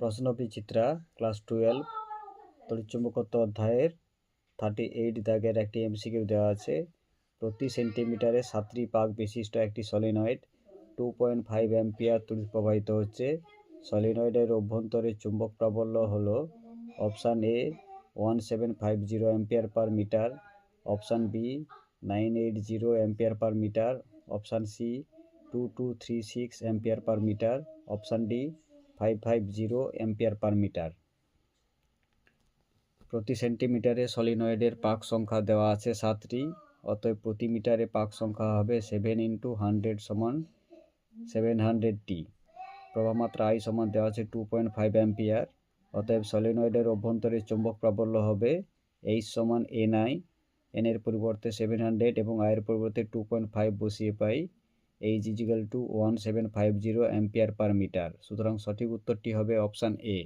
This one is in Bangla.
প্রশ্ন বিচিত্রা ক্লাস টুয়েলভ, তড়িৎচুম্বকত্ব অধ্যায়ের থার্টি এইট দাগের একটি এমসিকিউ দেওয়া আছে। প্রতি সেন্টিমিটারে সাতটি পাক বিশিষ্ট একটি solenoid two point five ampere তড়িৎ প্রবাহিত হচ্ছে। সলিনয়েডের অভ্যন্তরে চুম্বক প্রাবল্য হল option A one seven five zero ampere per metre, option B nine eight zero ampere per metre, option C two two three six ampere per metre, option D five five zero ampere per metre. প্রতি সেন্টিমিটারে সলিনয়েডের পাক সংখ্যা দেওয়া আছে সাতটি, অতএব প্রতি মিটারে পাক সংখ্যা হবে সেভেন ইন্টু হান্ড্রেড সমান সেভেন হান্ড্রেড টি। প্রবাহমাত্রা আই সমান দেওয়া আছে টু পয়েন্ট ফাইভ অ্যাম্পিয়ার, অতএব সলিনয়েডের অভ্যন্তরে চৌম্বক প্রাবল্য হবে এইচ সমান এন আই এনের পরিবর্তে সেভেন হান্ড্রেড এবং আয়ের পরিবর্তে টু পয়েন্ট ফাইভ বসিয়ে পাই H equal two one seven five zero ampere per metre সুতরাং সঠিক উত্তরটি হবে অপশান এ